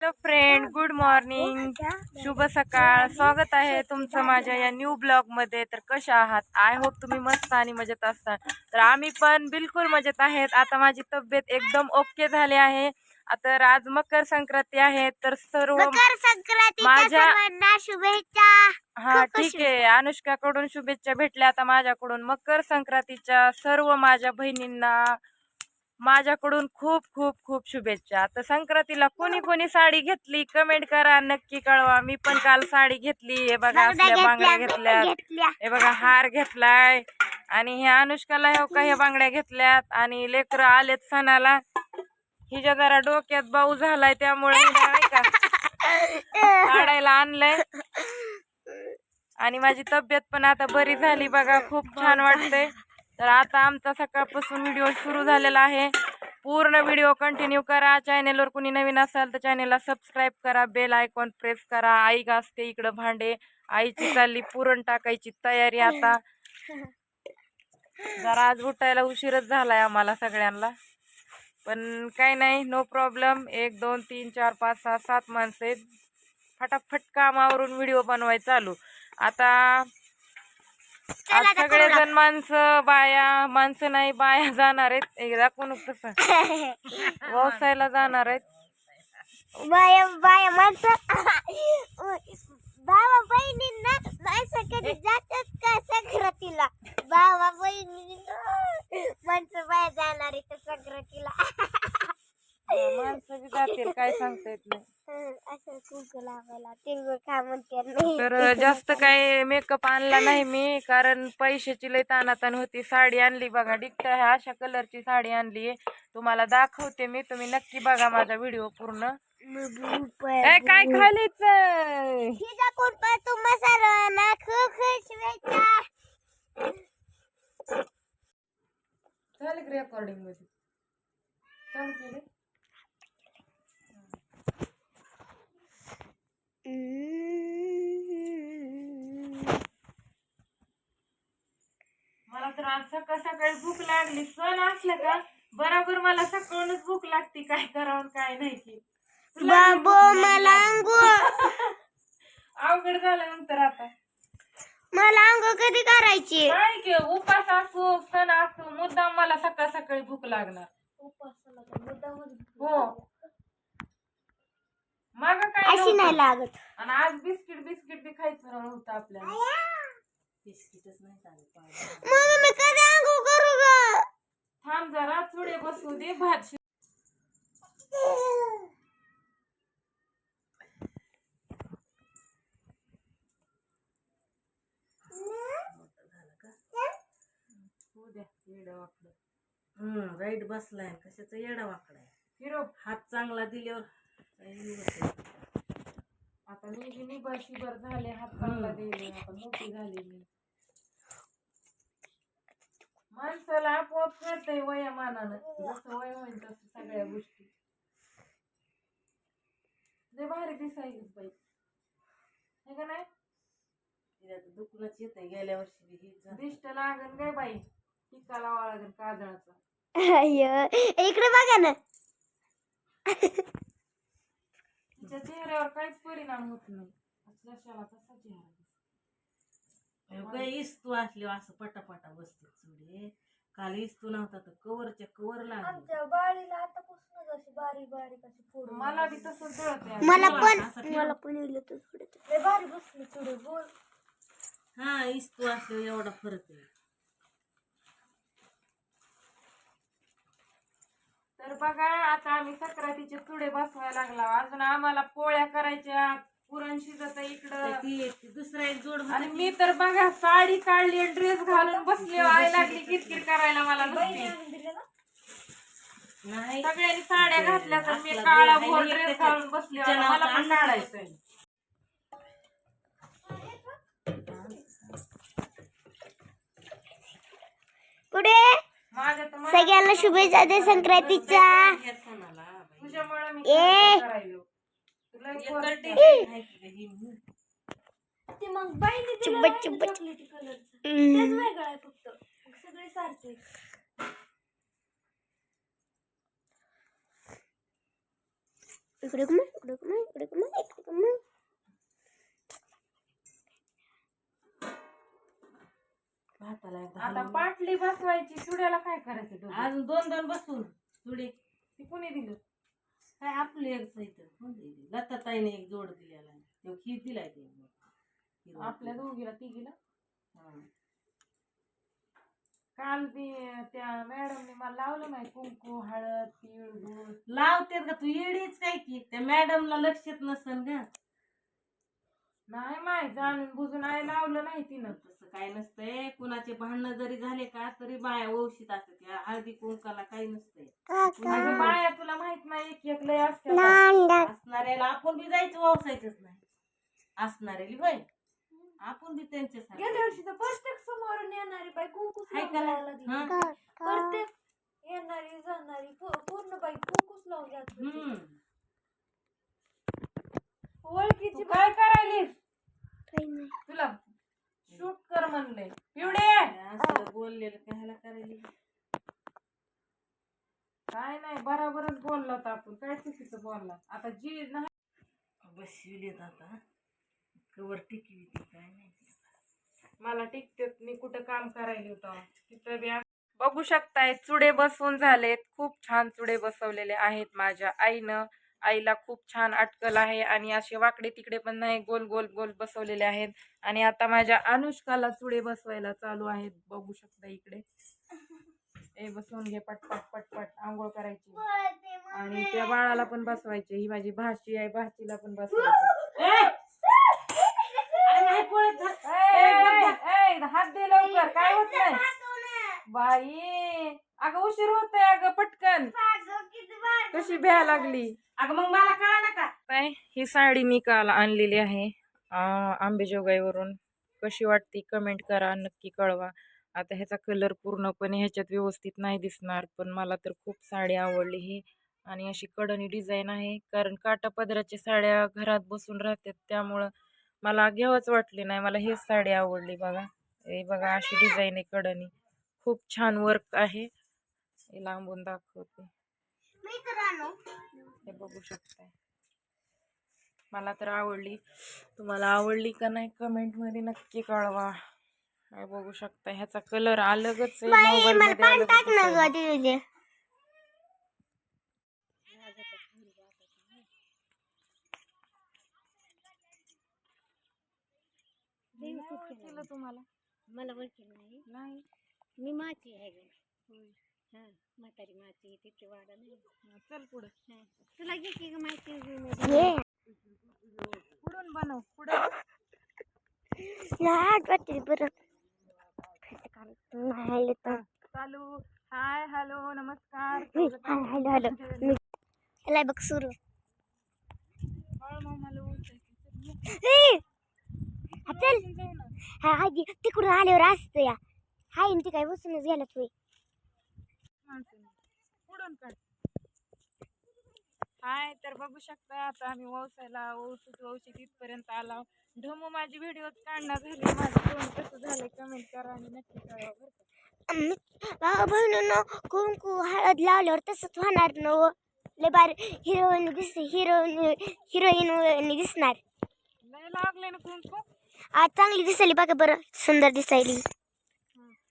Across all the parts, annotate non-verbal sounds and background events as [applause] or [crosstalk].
Hello friend good morning. शुभ सकाळ. स्वागत आहे तुमचं माझ्या या न्यू ब्लॉगमध्ये तर कशा आहात? आय होप तुम्ही मस्त आणि मजेत असता तर आम्ही पण बिलकुल मजेत आहेत. आता माझी तब्येत एकदम ओके झाली आहे. तर आज मकर संक्रांती आहे. तर सर्व माझ्या- शुभेच्छा. हा ठीक आहे. अनुष्काकडून शुभेच्छा भेटल्या. आता माझ्याकडून मकर संक्रांतीच्या सर्व माझ्या बहिणींना माझ्याकडून खूप खूप खूप शुभेच्छा. तर संक्रांतीला कोणी कोणी साडी घेतली? कमेंट करा नक्की कळवा. मी पण काल साडी घेतली. हे बघा असल्या बांगड्या घेतल्या. हे बघा हार घेतलाय. आणि हे अनुष्काला हे का हे बांगड्या घेतल्यात? आणि लेकरं आलेत सणाला. हिच्या जरा डोक्यात बाऊ झालाय त्यामुळे हिला नाही का काढायला आणलंय. आणि माझी तब्येत पण आता बरी झाली बघा खूप छान वाटतंय. तर आता आमचा सकाळपासून व्हिडिओ सुरू झालेला आहे. पूर्ण व्हिडिओ कंटिन्यू करा. चॅनेलवर कुणी नवीन असाल तर चॅनेलला सबस्क्राईब करा. बेल आयकॉन प्रेस करा. आई घासते इकडं भांडे. आईची चालली पुरण टाकायची तयारी आता. जरा आज उठायला उशीरच झालाय आम्हाला सगळ्यांना. पण काही नाही नो प्रॉब्लेम एक दोन तीन चार पाच सहा सात माणसे फटाफट कामावरून व्हिडिओ बनवाय चालू. आता आज करू सगळेजण माणसं बाया माणसं नाही बाया जाणार आहेत. एक दाखवून तसं व्यवसायाला [laughs] जाणार आहेत. बाया बाया माणसं. भावा बहिणींना माणसं कधी जातात का संक्रांतीला? भावा बहिणींना माणसं बाया जाणार आहे त्या संक्रांतीला. [laughs] माणसं बी जातील काय सांगता येत नाही. असं कुंकू लावायला तिळगुळ खा म्हणते नाही. तर जास्त काय मेकअप आणला नाही मी कारण पैशाची लय तानातान होती. साडी आणली बघा डिक्टा ह्या अशा कलरची साडी आणली तुम्हाला दाखवते मी तुम्ही नक्की बघा माझा व्हिडिओ पूर्ण. ए काय खालीच खूप खुश झालं रेकॉर्डिंगमध्ये? चालू केले? मला तर आज सकाळ सकाळी भूक लागली. सण असलं का बरोबर मला सकाळूनच भूक लागते. काय करावं काय नाही की बाबो मला [laughs] अवघड झाल्यानंतर आता. मला अंघोळ कधी करायची? काय की उपास असो सण असो मुद्दाम मला सकाळ सकाळी भूक लागणार. हो. मग काय अशी नव्हतं. नाही लागत. आणि आज बिस्किट बिस्किट बी खायचं नव्हतं आपल्याला. मग मी कधी अंघोळ करू ग? थांब जरा बसू दे भात शिज- होऊ द्या येडं वाकडं. हम्म राईट बसलाय. कशाचा येडा वाकडाय हिरो हात चांगला दिल्यावर. आता मी निबर शिबर झाले हात चांगला दिले आता मोठी झाली मी. माणसाला आपोआप कळतंय वयामानानं. जसं वय होईल तसं सगळ्या गोष्टी. लय भारी दिसायलीच बाई. हे का नाही? तिला तर दुखणंच येत गेल्या वर्षी बी हीच झालं. दिष्ट लागन काय बाई. टिक्का लावा लागन काजळाचा. इकडे बघा ना. [laughs] चेहऱ्यावर काहीच परिणाम होत नाही. जशाला तसा चेहरा असली असं पटापटा बसते चुडे. काल इस्तू नव्हता तर कवरच्या कवर लागली. आमच्या बाळीला आतापासूनच अशी बारीक बारीक अशी फोड मला बी तसंच जळतंय मला पण. मला पण थोडं. लय भारी बसली थोडी बोल. हा इस्तू असल्यावर एवढा फरक आहे. तर बघा आता आम्ही सक्रातीचे चुडे बसवायला लागला. अजून आम्हाला पोळ्या करायच्या पुरण शिजत इकडं. दुसरा एक जोड आणि मी तर बघा साडी काढली ड्रेस घालून बसली. आय लागली किरकिर करायला मला नाही. सगळ्यांनी साड्या घातल्या तर मी काळा भोर ड्रेस घालून बसली. मला पण काढायचंय. पुढे. सगळ्यांना शुभेच्छा दे संक्रांतीच्या या सणाला बाई. तुझ्यामुळे मी ए. करायलो? तुला एक एकटं गोष्ट- टेन्शन आहे. की गं ही. ते मग बाईने दिलं चिब्बट ना चिब्बट. चॉकलेटी कलरचं हम्म. तेच वेगळं आहे फक्त मग सगळे सारखे इकडे घुमा इकडे घुमा इकडे घुमा इकडे घुमा भाताला एकदा आता हलवून. पाटली बसवायची चुड्याला काय करायचं डोक्यात? अजून दोन दोन बसून थोडी ती कोणी दिलं? काय आपलं एक इथं लता ताईने एक जोड दिलेला तो खीर दिलाय ते. हिरवा. आपल्या दोघीला तिघीला? हा. काल मी त्या मॅडमने मला लावलं नाही कुंकू हळद तीळ गुळ. लावतेत का तू? येडीच काय की त्या मॅडमला लक्षात नसन का? नाही माय जाणून बुजून आहे लावलं नाही तिनं. तसं काय नसतंय. कुणाचे भांडणं जरी झाले का तरी बाया ओळखीत असतात. या हळदी कुंकाला काही नसतंय. बाया तुला माहीत नाही एक एक लय असते असणाऱ्याला आपण बी जायचं वावसायचंच नाही. असणाऱ्याली होय. आपण बी त्यांच्यासारखं. गेल्या वर्षी तर प्रत्येक समोरून येणारी बाई कुंकूच हाय लावून का? जायला नाही? दिली. हा? प्रत्येक येणारी जाणारी पूर्ण बाई कुंकूच लावून जात होती. हम्म. तू ओळखीची काय करायलीस तुला शूट कर म्हणले पिवडे असं बोललेलं कायला करायला काय नाही बराबरच बोललो होता आपण काय चुकीचं बोलला आता जी नाही बसविलेत आता. कवर टिकवी ती काय नाही मला टिकते मी कुठं काम करायला होतं तिथं बी बघू शकताय चुडे बसवून झालेत. खूप छान चुडे बसवलेले आहेत माझ्या आईनं. आईला खूप छान अटकल आहे आणि असे वाकडे तिकडे पण नाही गोल गोल गोल बसवलेले आहेत. आणि आता माझ्या अनुष्काला चुडे बसवायला चालू आहेत. बघू शकता इकडे. ए बसवून घे पटपट पटपट. आंघोळ करायची. आणि त्या बाळाला पण बसवायचे. ही माझी भाची आहे भाचीला पण बसवायची. [laughs] हात दे लवकर. काय होत नाही. बाई. अगं उशीर होतोय अगं पटकन. कशी भ्या लागली? अगं मग मला कळा काय ही साडी मी काल आणलेली आहे आंबेजोगाईवरून. कशी वाटते कमेंट करा नक्की कळवा. आता ह्याचा कलर पूर्णपणे ह्याच्यात व्यवस्थित नाही दिसणार पण मला तर खूप साडी आवडली ही. आणि अशी कडणी डिझाईन आहे. कारण काटा पदराच्या साड्या घरात बसून राहतात त्यामुळं मला घ्यावंच वाटली नाही. मला हेच साडी आवडली बघा. हे बघा अशी डिझाईन आहे कडणी खूप छान वर्क आहे. हे लांबून दाखवते. हे बघू शकताय. मला तर आवडली. तुम्हाला आवडली का नाही कमेंटमध्ये नक्की कळवा. काय बघू शकता ह्याचा कलर अलगच आहे. केलं तुम्हाला? मला ओळखी नाही. नाही? मी माची आहे गं. हा म्हातारी माची तिची वाडा नाही. हा, चल पुढे. तुला घे की गं माहिती पुढून बनव पुढे. चालू. हाय हॅलो नमस्कार. Hello hello. मी बघ सुरू. चल हा आधी तिकडून आल्यावर असतं या. हाय ती काय बसूनच गेला तू पुढून काढ. हाय तर बघू शकता आता आम्ही वौसायला वौसूत वौशी तिथपर्यंत आला ढमू माझी व्हिडिओ काढणार झाली. माझं तोंड कसं झालंय कमेंट करा आणि नक्की कळवा बरं का. बहिणीनं कुंकू हळद लावल्यावर तसंच होणार न हो. लय बार हिरोईन दिस हिरोईन हिरोईन दिसणार. लय लागले ना कुंकू? आज चांगली दिसायली बघा बरं सुंदर दिसायली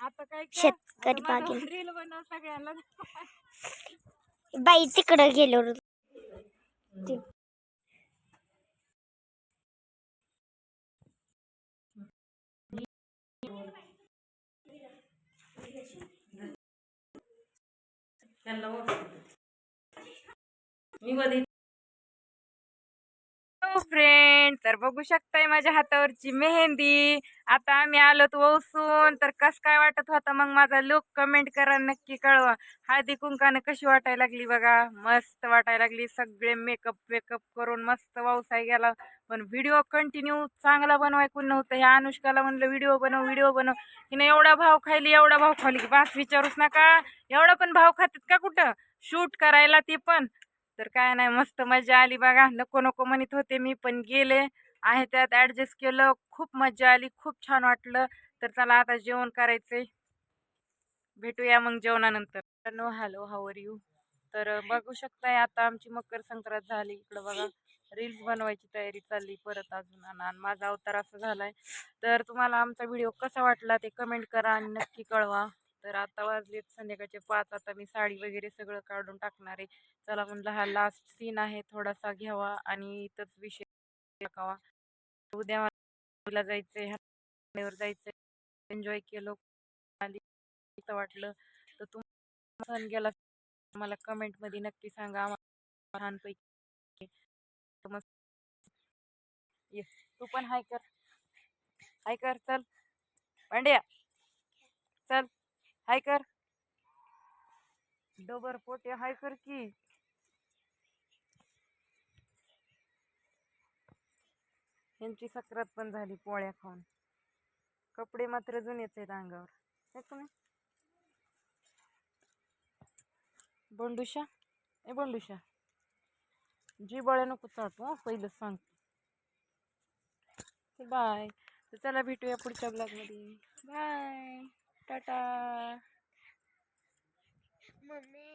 आता काय शेतकरी बागेल. रील बनव सगळ्यांना बाई तिकडं ओळखते. मी कधी फ्रेंड तर बघू शकताय माझ्या हातावरची मेहंदी. आता आम्ही आलोत वसून तर कस काय वाटत होता मग माझा लुक कमेंट करा नक्की कळवा. हळदी कुंकानं कशी वाटायला लागली बघा. मस्त वाटायला लागली. सगळे मेकअप वेकअप करून मस्त वावसाय गेला. पण व्हिडिओ कंटिन्यू चांगला बनवायकून नव्हतं. ह्या अनुष्काला म्हणलं व्हिडिओ बनव व्हिडिओ बनव. हिने एवढा भाव खायली एवढा भाव खाली. की बास विचारूच नका. एवढा पण भाव खातात का कुठं? शूट करायला ती पण. तर काय नाही मस्त मजा आली बघा. नको नको म्हणत होते मी पण गेले. आहे त्यात ॲडजस्ट केलं. खूप मजा आली. खूप छान वाटलं. तर चला आता जेवण करायचंय भेटूया मग जेवणानंतर. नो हॅलो हावर यू तर बघू शकताय आता आमची मकर संक्रांत झाली इकडं बघा. रील्स बनवायची तयारी चालली परत अजून आणि आणि माझा अवतार असा झालाय. तर तुम्हाला आमचा व्हिडिओ कसा वाटला ते कमेंट करा आणि नक्की कळवा. तर आता वाजलेत संध्याकाळचे पाच आता मी साडी वगैरे सगळं काढून टाकणार आहे. चला म्हणलं हा लास्ट सीन आहे थोडासा घ्यावा आणि इथंच विषय टाकावा. उद्या मला जायचंय ह्यावर जायचंय. एन्जॉय केलं. आली वाटलं. तर तुम्ही सण गेला मला कमेंटमध्ये नक्की सांगा. आम्हाला लहानपैकी. तर मस्त. तू पण हाय कर. हाय कर चल. पांड्या! हाय कर. डोबर पोटे हाय कर की. यांची सक्रात पण झाली पोळ्या खाऊन. कपडे मात्र जुनेच आहेत अंगावर. है नाही? बंडुशा? ए बंडुशा. जी बळ्या नको चाटू पहिलं पहिलंच सांगते बाय. तर चला भेटूया पुढच्या ब्लॉगमध्ये बाय. टाटा मम्मी